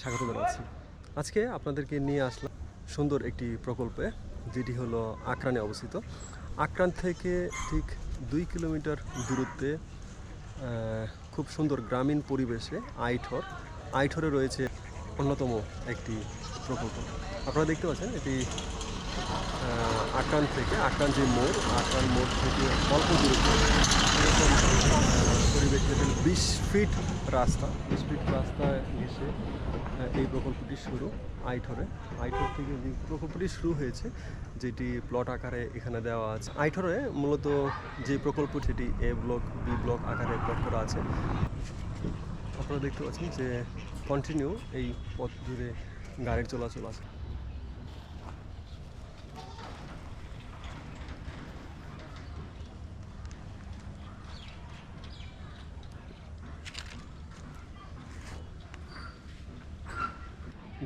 স্বাগত জানাচ্ছি। আজকে আপনাদেরকে নিয়ে আসলাম সুন্দর একটি প্রকল্পে, যেটি হলো আক্রানে অবস্থিত। আক্রান থেকে ঠিক দুই কিলোমিটার দূরত্বে খুব সুন্দর গ্রামীণ পরিবেশে আইঠর। আইঠরে রয়েছে অন্যতম একটি প্রকল্প। আপনারা দেখতে পাচ্ছেন এটি আহ, আক্রান থেকে আক্রান যে মোড় আক্রান মোড় থেকে অল্প দূরত্বে পরিবেশ দেখবেন বিশ ফিট রাস্তা বিশ ফিট রাস্তায় ঘেসে এই প্রকল্পটি শুরু আইঠরে। আইঠর থেকে যে প্রকল্পটি শুরু হয়েছে যেটি প্লট আকারে এখানে দেওয়া আছে। আইঠরে মূলত যে প্রকল্প সেটি এ ব্লক বি ব্লক আকারে প্লট করা আছে। আপনারা দেখতে পাচ্ছেন যে কন্টিনিউ এই পথ জুড়ে গাড়ির চলাচল আছে।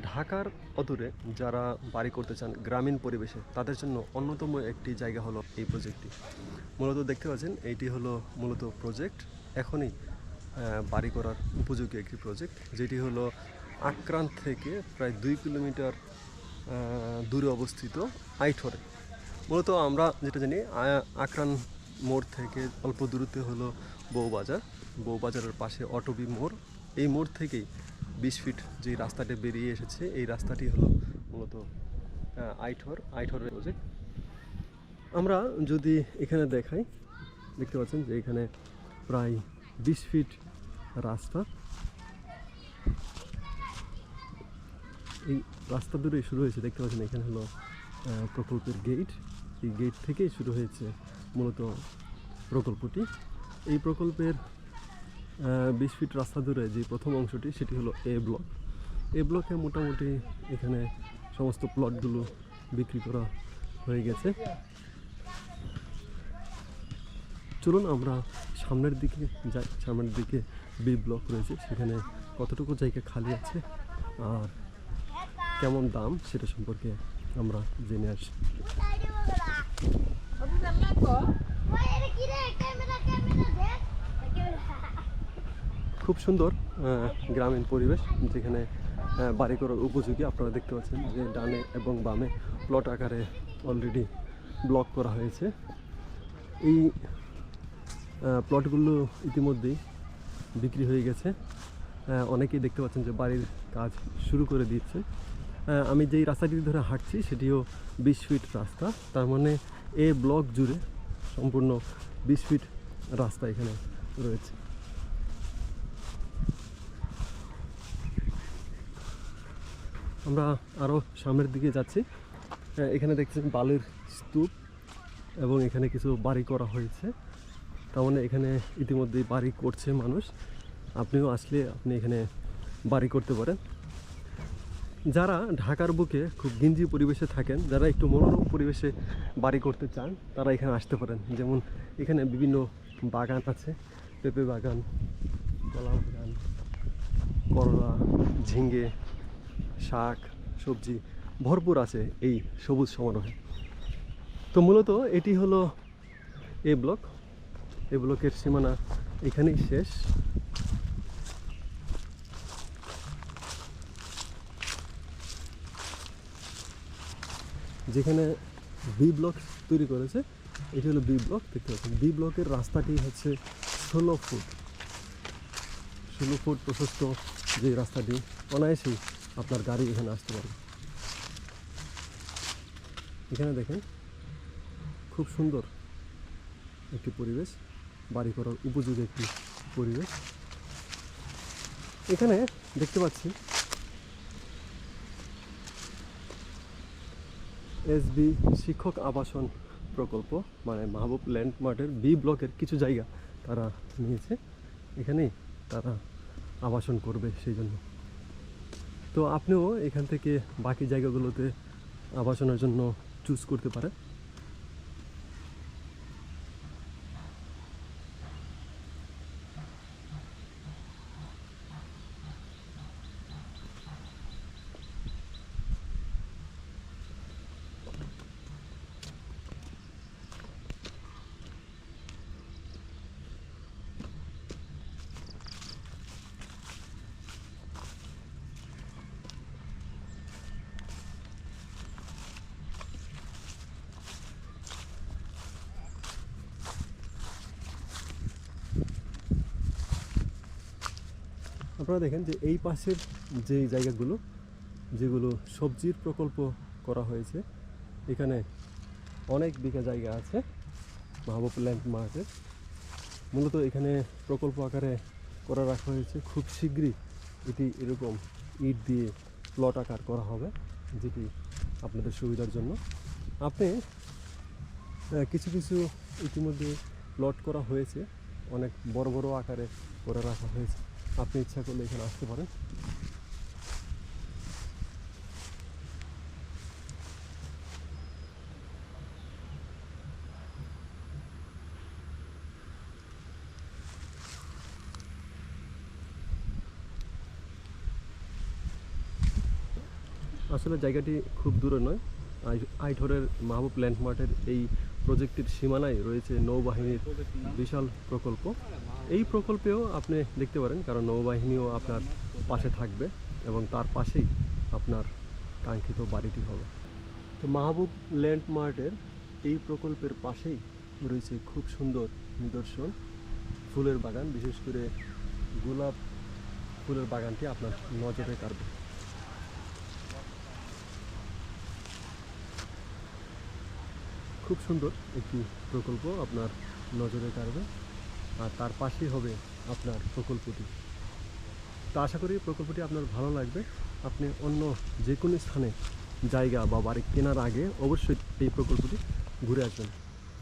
ঢাকার অদূরে যারা বাড়ি করতে চান গ্রামীণ পরিবেশে, তাদের জন্য অন্যতম একটি জায়গা হলো এই প্রজেক্টটি। মূলত দেখতে পাচ্ছেন এইটি হলো মূলত প্রজেক্ট। এখনই বাড়ি করার উপযোগী একটি প্রজেক্ট, যেটি হলো আক্রান্ত থেকে প্রায় দুই কিলোমিটার দূরে অবস্থিত আইঠরে। মূলত আমরা যেটা জানি, আ- আক্রান মোড় থেকে অল্প দূরত্বে হলো বউবাজার। বউবাজারের পাশে অটোবি মোড়। এই মোড় থেকেই বিশ ফিট যে রাস্তাটি বেরিয়ে এসেছে, এই রাস্তাটি হলো মূলত আইঠর, আইঠরের প্রজেক্ট আমরা যদি এখানে দেখাই, দেখতে পাচ্ছেন যে এখানে প্রায় বিশ ফিট রাস্তা। এই রাস্তা দূরে শুরু হয়েছে, দেখতে পাচ্ছেন এখানে হলো প্রকল্পের গেট এই গেট থেকেই শুরু হয়েছে মূলত প্রকল্পটি। এই প্রকল্পের বিশ ফিট রাস্তা দূরে যে প্রথম অংশটি, সেটি হলো এ ব্লক এ ব্লকে মোটামুটি এখানে সমস্ত প্লটগুলো বিক্রি করা হয়ে গেছে। চলুন আমরা সামনের দিকে যাই। সামনের দিকে বি ব্লক রয়েছে, সেখানে কতটুকু জায়গা খালি আছে আর কেমন দাম, সেটা সম্পর্কে আমরা জেনে আসি। খুব সুন্দর গ্রামীণ পরিবেশ, যেখানে বাড়ি করার উপযোগী আপনারা দেখতে পাচ্ছেন যে ডানে এবং বামে প্লট আকারে অলরেডি ব্লক করা হয়েছে। এই প্লটগুলো ইতিমধ্যেই বিক্রি হয়ে গেছে। অনেকেই দেখতে পাচ্ছেন যে বাড়ির কাজ শুরু করে দিচ্ছে। আমি যেই রাস্তাটি ধরে হাঁটছি সেটিও বিশ ফিট রাস্তা, তার মানে এ ব্লক জুড়ে সম্পূর্ণ বিশ ফিট রাস্তা এখানে রয়েছে। আমরা আরও সামনের দিকে যাচ্ছি। আহ, এখানে দেখছেন বালির স্তূপ এবং এখানে কিছু বাড়ি করা হয়েছে। তার মানে এখানে ইতিমধ্যেই বাড়ি করছে মানুষ। আপনিও আসলে আপনি এখানে বাড়ি করতে পারেন। যারা ঢাকার বুকে খুব গিঞ্জি পরিবেশে থাকেন যারা একটু মনোরম পরিবেশে বাড়ি করতে চান তারা এখানে আসতে পারেন। যেমন এখানে বিভিন্ন বাগান আছে। পেঁপে বাগান কলা বাগান করলা ঝিঙ্গে শাক, সবজি ভরপুর আছে এই সবুজ সমারোহে তো মূলত এটি হলো এ ব্লক। এ ব্লকের সীমানা এখানেই শেষ। যেখানে বি ব্লক তৈরি করেছে, এটি হলো বি ব্লক, দেখতে পাচ্ছেন। বি ব্লকের রাস্তাটি হচ্ছে ষোলো ফুট। ষোলো ফুট প্রশস্ত যে রাস্তাটি, অনায়াসেই আপনার গাড়ি এখানে আসতে পারে। এখানে দেখেন, খুব সুন্দর একটি পরিবেশ, বাড়ি করার উপযোগী একটি পরিবেশ। এখানে দেখতে পাচ্ছি এসবি শিক্ষক আবাসন প্রকল্প মানে মাহবুব ল্যান্ডমার্টের বি ব্লকের কিছু জায়গা তারা নিয়েছে। এখানেই তারা আবাসন করবে সেই জন্য। তো আপনিও এখান থেকে বাকি জায়গাগুলোতে আবাসনের জন্য চুজ করতে পারেন। আপনারা দেখেন যে এই পাশের যে জায়গাগুলো, যেগুলো সবজির প্রকল্প করা হয়েছে, এখানে অনেক বিঘা জায়গা আছে মাহবুব ল্যান্ড মার্কেট মূলত এখানে প্রকল্প আকারে করা রাখা হয়েছে। খুব শীঘ্রই এটি এরকম ইট দিয়ে প্লট আকার করা হবে, যেটি আপনাদের সুবিধার জন্য। আপনি কিছু কিছু ইতিমধ্যে প্লট করা হয়েছে, অনেক বড় বড় আকারে করে রাখা হয়েছে। আপনি ইচ্ছা করলে এখানে আসতে পারেন। আসলে জায়গাটি খুব দূরে নয়। আই- আইঠরের মাহবুব ল্যান্ডমার্টের এই প্রজেক্টের সীমানায় রয়েছে নৌবাহিনীর বিশাল প্রকল্প। এই প্রকল্পেও আপনি দেখতে পারেন, কারণ নৌবাহিনীও আপনার পাশে থাকবে এবং তার পাশেই আপনার কাঙ্ক্ষিত বাড়িটি হবে। তো মাহবুব ল্যান্ডমার্টের এই প্রকল্পের পাশেই রয়েছে খুব সুন্দর নিদর্শন, ফুলের বাগান। বিশেষ করে গোলাপ ফুলের বাগানটি আপনার নজরে কাড়বে। খুব সুন্দর একটি প্রকল্প আপনার নজরে কাড়বে। আর তার পাশেই হবে আপনার প্রকল্পটি। তো আশা করি প্রকল্পটি আপনার ভালো লাগবে। আপনি অন্য যে কোনো স্থানে জায়গা বা বাড়ি কেনার আগে অবশ্যই এই প্রকল্পটি ঘুরে আসবেন।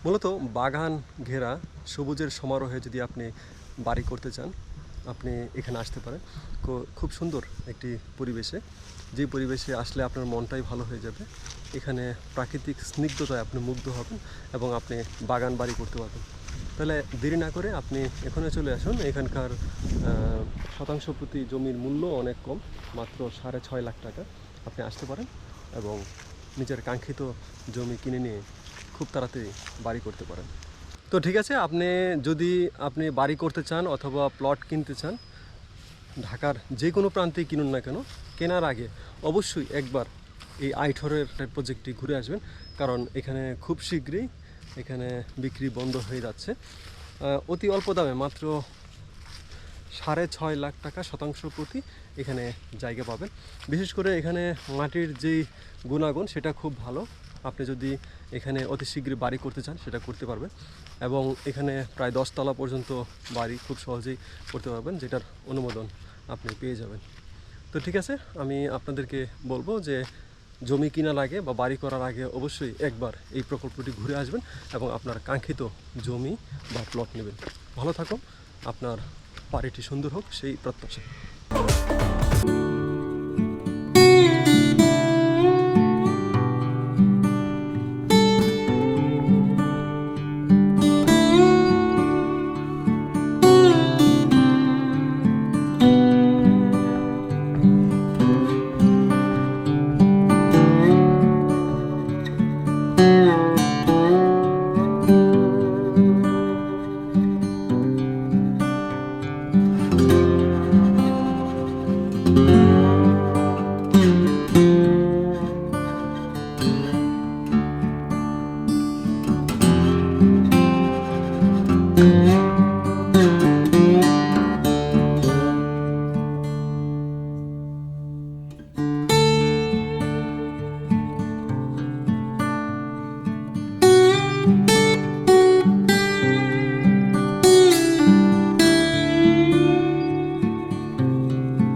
মূলত বাগান ঘেরা সবুজের সমারোহে যদি আপনি বাড়ি করতে চান, আপনি এখানে আসতে পারেন। খুব সুন্দর একটি পরিবেশে। যে পরিবেশে আসলে আপনার মনটাই ভালো হয়ে যাবে, এখানে প্রাকৃতিক স্নিগ্ধতায় আপনি মুগ্ধ হবেন এবং আপনি বাগান বাড়ি করতে পারবেন। তাহলে দেরি না করে আপনি এখানে চলে আসুন, এখানকার শতাংশ প্রতি জমির মূল্য অনেক কম, মাত্র সাড়ে ছয় লাখ টাকা আপনি আসতে পারেন এবং নিজের কাঙ্ক্ষিত জমি কিনে নিয়ে খুব তাড়াতাড়ি বাড়ি করতে পারেন। তো ঠিক আছে, আপনি যদি আপনি বাড়ি করতে চান অথবা প্লট কিনতে চান ঢাকার যে কোনো প্রান্তেই কিনুন না কেন, কেনার আগে অবশ্যই একবার এই আইঠরের প্রজেক্টটি ঘুরে আসবেন, কারণ এখানে খুব শীঘ্রই এখানে বিক্রি বন্ধ হয়ে যাচ্ছে। অতি অল্প দামে মাত্র সাড়ে ছয় লাখ টাকা শতাংশ প্রতি এখানে জায়গা পাবেন। বিশেষ করে এখানে মাটির যেই গুণাগুণ, সেটা খুব ভালো। আপনি যদি এখানে অতি শীঘ্রই বাড়ি করতে চান, সেটা করতে পারবেন। এবং এখানে প্রায় দশতলা পর্যন্ত বাড়ি খুব সহজেই করতে পারবেন, যেটার অনুমোদন আপনি পেয়ে যাবেন। তো ঠিক আছে, আমি আপনাদেরকে বলব যে জমি কেনার আগে বা বাড়ি করার আগে অবশ্যই একবার এই প্রকল্পটি ঘুরে আসবেন এবং আপনার কাঙ্ক্ষিত জমি বা প্লট নেবেন। ভালো থাকুন, আপনার বাড়িটি সুন্দর হোক, সেই প্রত্যাশা।